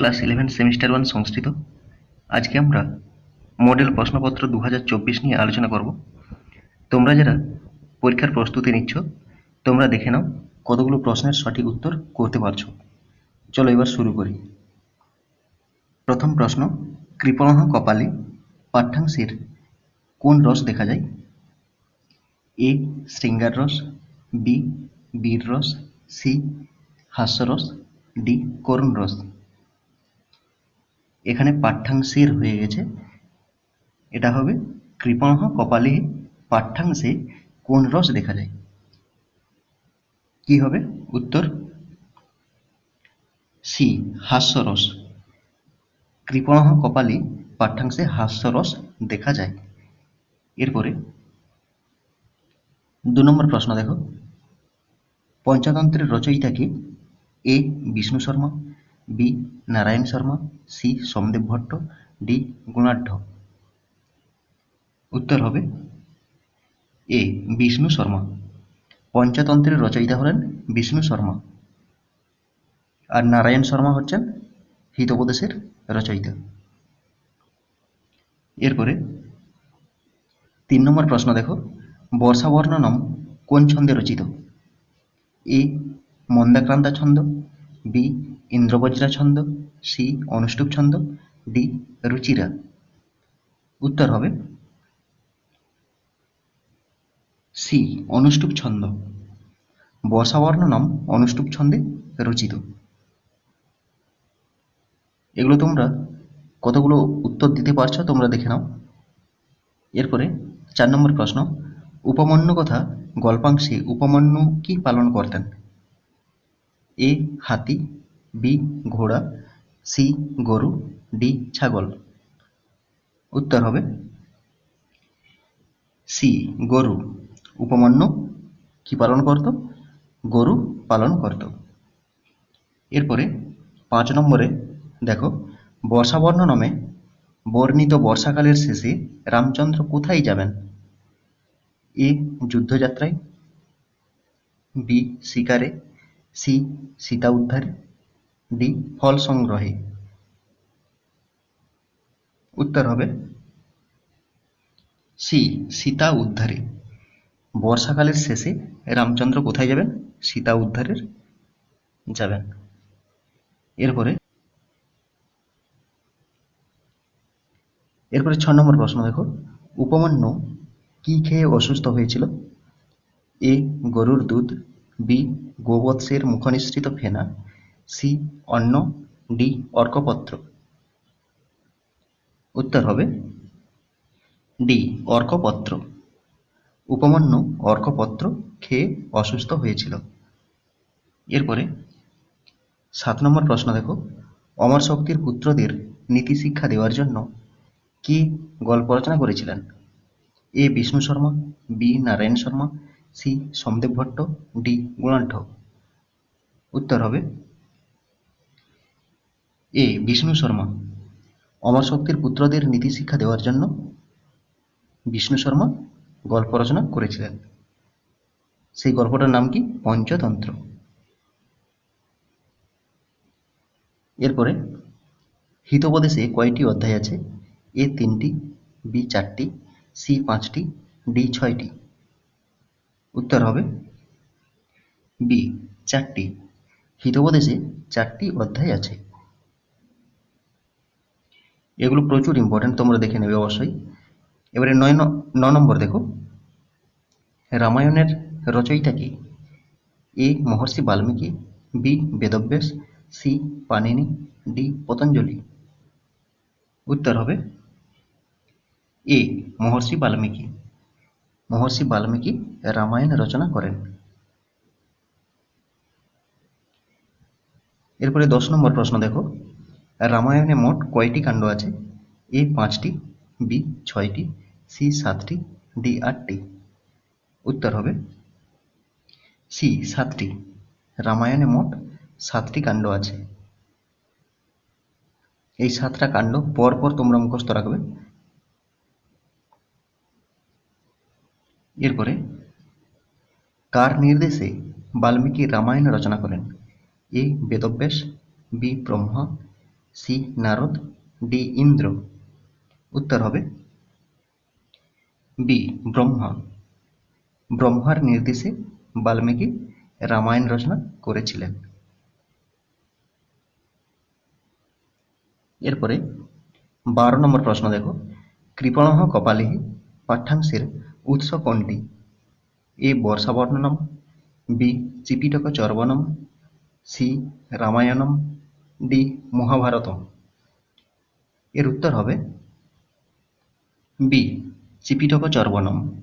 Class eleven semester one Sanskrit আজকে আমরা model প্রশ্নপত্র দু নিয়ে আলোচনা করব। তোমরা যারা পরীক্ষার প্রস্তুতি নিচ্ছ, তোমরা দেখে নাও কতগুলো প্রশ্নের সঠিক উত্তর করতে পারছ। চলো এবার শুরু করি। প্রথম প্রশ্ন, কৃপণহ কপালে পাঠ্যাংশের কোন রস দেখা যায়? এ, শৃঙ্গার রস, বি, বীর রস, সি, হাস্যরস, ডি, করুণ রস। এখানে পাঠ্যাংশের হয়ে গেছে। এটা হবে কৃপণহ কপালে পাঠ্যাংশে কোন রস দেখা যায়? কি হবে? উত্তর সি হাস্যরস। কৃপণহ কপালে পাঠ্যাংশে হাস্যরস দেখা যায়। এরপরে দু নম্বর প্রশ্ন দেখো। পঞ্চতন্ত্রের রচয়িতাকে A, Vishnu Sharma. B, Narayan Sharma. C Somdev Bhatt, D Gunadhya. উত্তর হবে এ বিষ্ণু শর্মা। পঞ্চতন্ত্রের রচয়িতা হলেন বিষ্ণু শর্মা। আর নারায়ণ শর্মা হচ্ছেন হিতোপদেশের রচয়িতা। এরপরে তিন নম্বর প্রশ্ন দেখো। বর্ষাবর্ণনম কোন ছন্দে রচিত? এ মন্দাক্রান্তা ছন্দ, বি ইন্দ্রবজ্রা ছন্দ সি অনুষ্টুপ ছন্দ, ডি রুচিরা। উত্তর হবে সি অনুষ্টুপ ছন্দ। বর্ষাবর্ণনম অনুষ্টুপ ছন্দে রচিত। এগুলো তোমরা কতগুলো উত্তর দিতে পারছ তোমরা দেখে নাও। এরপরে চার নম্বর প্রশ্ন, উপমন্যু কথা গল্পাংশে উপমন্যু কি পালন করতেন? এ হাতি, বি ঘোড়া সি, গরু, ডি, ছাগল। উত্তর হবে সি, গরু। উপমন্যু, কি পালন করত? গরু পালন করত। এরপরে পাঁচ নম্বরে দেখো, বর্ষাবর্ণ নামে বর্ণিত বর্ষাকালের শেষে রামচন্দ্র কোথায় যাবেন? এ, যুদ্ধযাত্রায়, বি, শিকারে, সি সীতা উদ্ধারে ডি ফল সংগ্রহে। উত্তর হবে সি, সীতা উদ্ধারে। বর্ষাকালের শেষে রামচন্দ্র কোথায় যাবেন? সীতা উদ্ধারের যাবেন। এরপরে এরপরে ছ নম্বর প্রশ্ন দেখো। উপমান্য কি খেয়ে অসুস্থ হয়েছিল? এ, গরুর দুধ, বি, গোবৎসের মুখনিসৃত ফেনা সি অন্ন ডি, অর্কপত্র। উত্তর হবে ডি, অর্কপত্র। উপমান্য অর্কপত্র খেয়ে অসুস্থ হয়েছিল। এরপরে সাত নম্বর প্রশ্ন দেখো। অমর শক্তির পুত্রদের নীতি শিক্ষা দেওয়ার জন্য কি গল্প রচনা করেছিলেন? A, Vishnu Sharma, B, Narayan Sharma, C, Somdev Bhatt, D, Gunadhya. উত্তর হবে এ বিষ্ণু শর্মা। অমর শক্তির পুত্রদের নীতি শিক্ষা দেওয়ার জন্য বিষ্ণু শর্মা গল্প রচনা করেছিলেন। সেই গল্পটার নাম কি? পঞ্চতন্ত্র। এরপরে হিতোপদেশে কয়টি অধ্যায় আছে? এ তিনটি, বি চারটি, সি পাঁচটি, ডি ছয়টি। উত্তর হবে বি চারটি। হিতোপদেশে চারটি অধ্যায় আছে। এগুলো প্রচুর ইম্পর্টেন্ট তোমরা দেখে নেবে অবশ্যই। এবারে নয় ন- নম্বর দেখো। রামায়ণের রচয়িতা কি? A. Maharshi Valmiki, B. Vedvyas, C. Panini D. Patanjali. উত্তর হবে এ. মহর্ষি বাল্মীকি। মহর্ষি বাল্মীকি রামায়ণ রচনা করেন। এরপরে দশ নম্বর প্রশ্ন দেখো। রামায়ণে মোট কয়টি কাণ্ড আছে? এ পাঁচটি বি ছয়টি সি সাতটি ডি আটটি। উত্তর হবে সি সাতটি। রামায়ণে মোট সাতটি কাণ্ড আছে। এই সাতটা কাণ্ড পরপর তোমরা মুখস্থ রাখবে। এরপরে, কার নির্দেশে বাল্মীকি রামায়ণ রচনা করেন? A Vedvyas B Brahma C Narad D Indra. উত্তর হবে বি ব্রহ্মা। ব্রহ্মার নির্দেশে বাল্মীকি রামায়ণ রচনা করেছিলেন। এরপরে বারো নম্বর প্রশ্ন দেখো। কৃপণঃ কপালিহি পাঠ্যাংশের উৎস কোনটি? A, Varshavarnanam, B Chipitak Charvanam C, Ramayanam D, Mahabharatam. এর উত্তর হবে বি চিপিটক চর্বণম।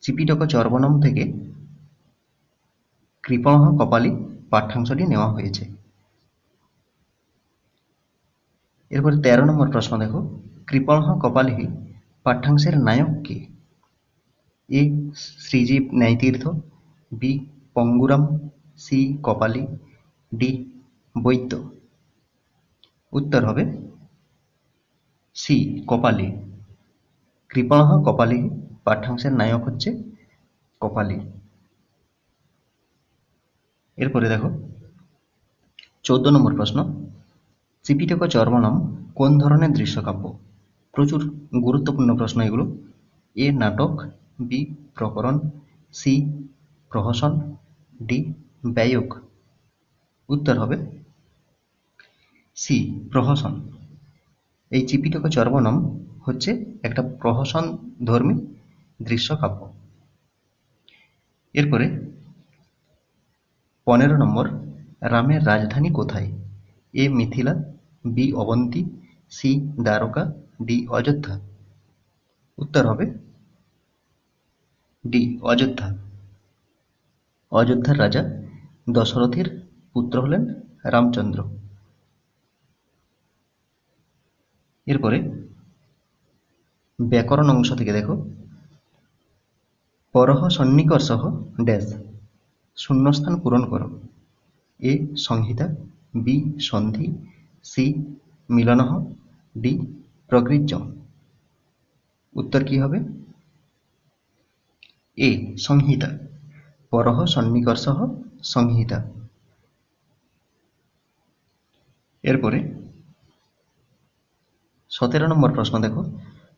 চিপিটক চর্বণম থেকে কৃপণঃ কপালি পাঠ্যাংশটি নেওয়া হয়েছে। এরপরে তেরো নম্বর প্রশ্ন দেখো কৃপণঃ কপালিহি পাঠ্যাংশের নায়ক কে? A, Srijiv Nyayatirtha, B, Panguram, C, Kapali D, বৈদ্য। উত্তর হবে সি, কপালি। কৃপণঃ কপালি, পাঠ্যাংশের নায়ক হচ্ছে কপালি। এরপরে দেখো, চোদ্দ নম্বর প্রশ্ন। চিপিটক চর্বণম কোন ধরনের দৃশ্যকাব্য? প্রচুর গুরুত্বপূর্ণ প্রশ্ন এগুলো। এ, নাটক, বি, প্রকরণ, সি, প্রহসন, ডি ব্যয়ক উত্তর হবে সি, প্রহসন। এই চিপিটক চর্বণম হচ্ছে একটা প্রহসন ধর্মী দৃশ্যকাব্য। এরপরে পনেরো নম্বর, রামের রাজধানী কোথায়? A, Mithila, B, Avanti, C, Dwarka, D, Ayodhya. উত্তর হবে ডি, অযোধ্যা। অযোধ্যার রাজা দশরথের পুত্র হলেন রামচন্দ্র। এরপরে ব্যাকরণ অংশ থেকে দেখো। পরহ সন্নিকর্ষহ ড্যাশ। শূন্যস্থান পূরণ করো। এ সংহিতা, বি সন্ধি, সি মিলনঃ ডি প্রগৃহ্যম উত্তর কি হবে? এ সংহিতা। পরহ সন্নিকর্ষহ সংহিতা। এরপরে সতেরো নম্বর প্রশ্ন দেখো।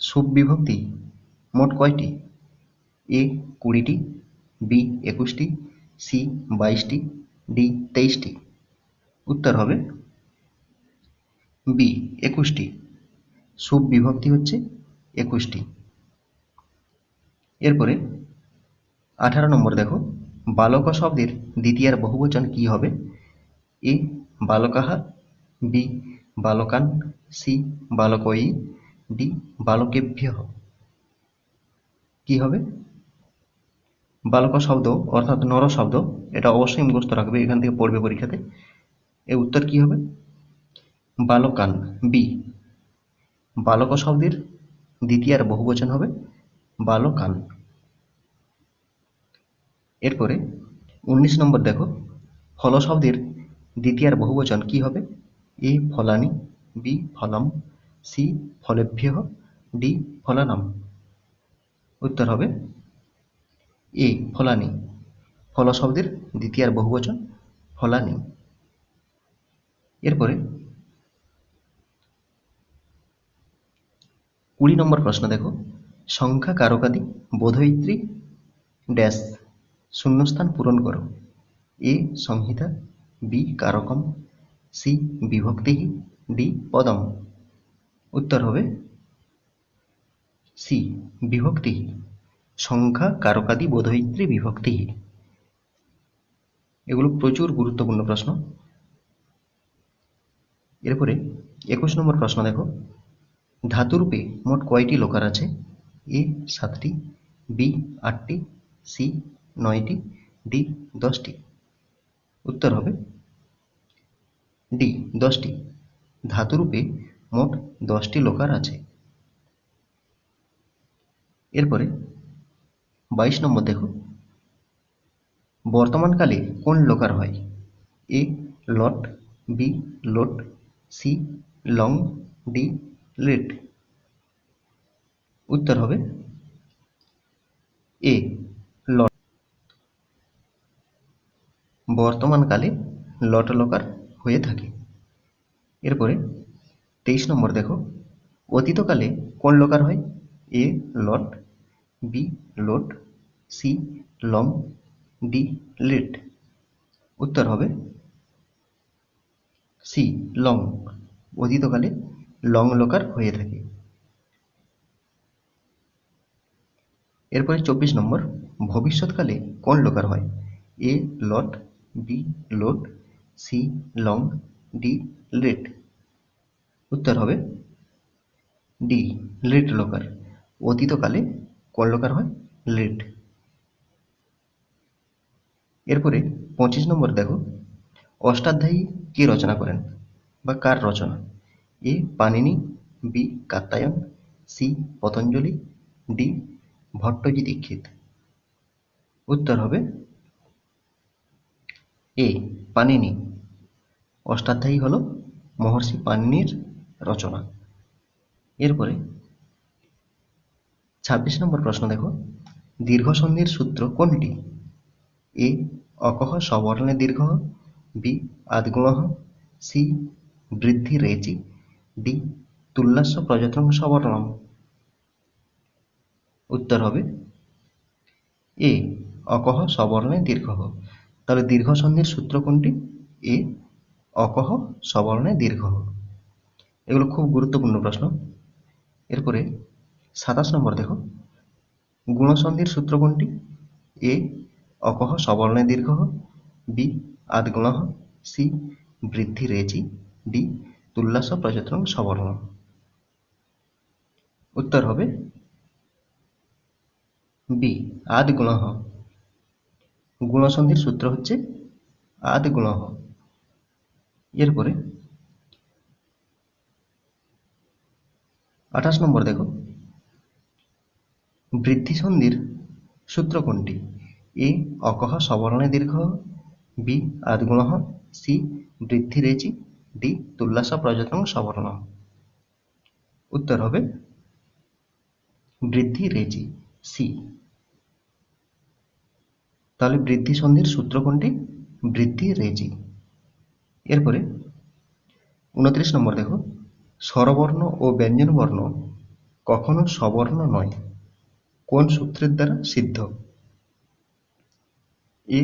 সুবিভক্তি মোট কয়টি? এ কুড়িটি, বি একুশটি, সি বাইশটি, ডি তেইশটি। উত্তর হবে বি একুশটি। সুবিভক্তি হচ্ছে একুশটি। এরপরে আঠারো নম্বর দেখো। বালক শব্দের দ্বিতীয়ার বহুবচন কি হবে? এ বালকাহা বি বালকান, সি বালকই ডি বালকেভ্য। কি হবে? বালক শব্দ অর্থাৎ নর শব্দ, এটা অবশ্যই মুখস্থ রাখবে এখান থেকে পড়বে পরীক্ষাতে। এর উত্তর কি হবে? বালকান, বি। বালক শব্দের দ্বিতীয়ার বহুবচন হবে বালকান। এরপরে উনিশ নম্বর দেখো ফল শব্দের দ্বিতীয়ার বহুবচন কি হবে? এ ফলানি, বি ফলম, সি ফলেভ্য ডি ফলানাম। উত্তর হবে এ, ফলানি। ফল শব্দের দ্বিতীয়ার বহুবচন, ফলানি। এরপরে কুড়ি নম্বর প্রশ্ন দেখো। সংখ্যা কারকাদি, বোধয়িত্রী, ড্যাশ। শূন্যস্থান পূরণ করো। এ, সংহিতা, বি, কারকম। সি বিভক্তি ডি পদম। উত্তর হবে সি বিভক্তি। সংখ্যা কারকাদি বোধয়িত্রী বিভক্তি। এগুলো প্রচুর গুরুত্বপূর্ণ প্রশ্ন। এরপরে একুশ নম্বর প্রশ্ন দেখো। ধাতুরূপে মোট কয়টি লোকার আছে? এ সাতটি, বি আটটি, সি নয়টি, ডি দশটি। উত্তর হবে ডি, দশটি। ধাতুরূপে মোট দশটি লোকার আছে। এরপরে, বাইশ নম্বর দেখো। বর্তমানকালে কোন লোকার হয়? এ লট বি লোট সি, লং, ডি, লেট। উত্তর হবে এ লট বর্তমানকালে লট লোকার হয়ে থাকে। এরপরে তেইশ নম্বর দেখো, অতীতকালে কোন লকার হয়? এ লট বি লোট সি লং ডি, লেট। উত্তর হবে সি, লং। অতীতকালে লং লকার হয়ে থাকে। এরপরে চব্বিশ নম্বর, ভবিষ্যৎকালে কোন লোকার হয়? এ লট বি লোট সি লং ডি লেট। উত্তর হবে ডি, লেট লোকার অতীতকালে কোন লোকার হয় লেট। এরপরে পঁচিশ নম্বর দেখো, অষ্টাধ্যায়ী কে রচনা করেন বা কার রচনা? A Panini B Katyayan C Patanjali, D Bhattoji Dikshit. উত্তর হবে এ পানিনি অষ্টাধ্যায়ী হল মহর্ষি পানিনির রচনা। এরপরে ছাব্বিশ নম্বর প্রশ্ন দেখো। দীর্ঘ সন্ধির সূত্র কোনটি? এ, অকহ সবর্ণে দীর্ঘ, বি আদগুণ সি, বৃদ্ধি রেচি, ডি তুল্লাস্য প্রযত্ন সবর্ণম। উত্তর হবে এ, অকহ সবর্ণে দীর্ঘ। তাহলে দীর্ঘ সন্ধির সূত্র কোনটি? এ অকহ, সবর্ণে দীর্ঘ। এগুলো খুব গুরুত্বপূর্ণ প্রশ্ন। এরপরে সাতাশ নম্বর দেখো। গুণসন্ধির সূত্র কোনটি? এ, অকহ, সবর্ণে দীর্ঘ। বি আদগুণ সি, বৃদ্ধি রেচি। ডি তুল্লাস প্রযত্ন সবর্ণ। উত্তর হবে বি আদ গুণ গুণসন্ধির সূত্র হচ্ছে আদ গুণ এরপরে আঠাশ নম্বর দেখো। বৃদ্ধি সন্ধির সূত্র কোনটি? এ, অকহ সবর্ণে দীর্ঘ, বি আদগুণ সি বৃদ্ধি রেচি ডি তুল্লাস প্রযত্ন সবর্ণ। উত্তর হবে বৃদ্ধি রেচি সি। তাহলে বৃদ্ধি সন্ধির সূত্র কোনটি? বৃদ্ধি রেচি এরপরে উনত্রিশ নম্বর দেখো, স্বরবর্ণ ও ব্যঞ্জনবর্ণ কখনো সবর্ণ নয়। কোন সূত্রের দ্বারা সিদ্ধ? এ,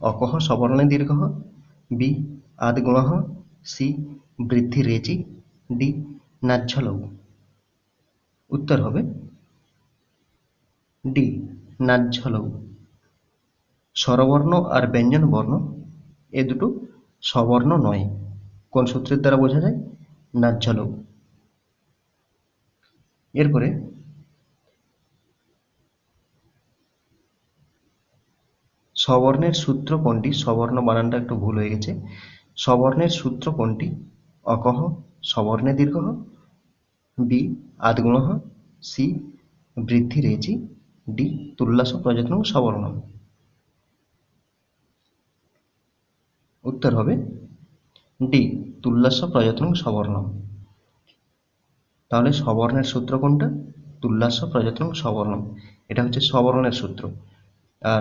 অকহ সবর্ণে দীর্ঘ, বি আদগুণ সি, বৃদ্ধি রেচি, ডি নাজ্ঝলৌ উত্তর হবে ডি নাজ্ঝলৌ স্বরবর্ণ আর ব্যঞ্জন বর্ণ এ দুটো সবর্ণ নয়। কোন সূত্রের দ্বারা বোঝা যায়? নাজ্ঝলৌ এরপরে সবর্ণের সূত্র কোনটি? সবর্ণ বানানটা একটু ভুল হয়ে গেছে। সবর্ণের সূত্র কোনটি? অকহ, সবর্ণে দীর্ঘহ, বি আদগুণ সি, বৃদ্ধি রেচি, ডি, তুল্লাস প্রযত্ন সবর্ণ। উত্তর হবে ডি তুল্লাস প্রযত্ন সবর্ণ। তাহলে সবর্ণের সূত্র কোনটা? তুল্লাস প্রযত্ন সবর্ণ। এটা হচ্ছে সবর্ণের সূত্র। আর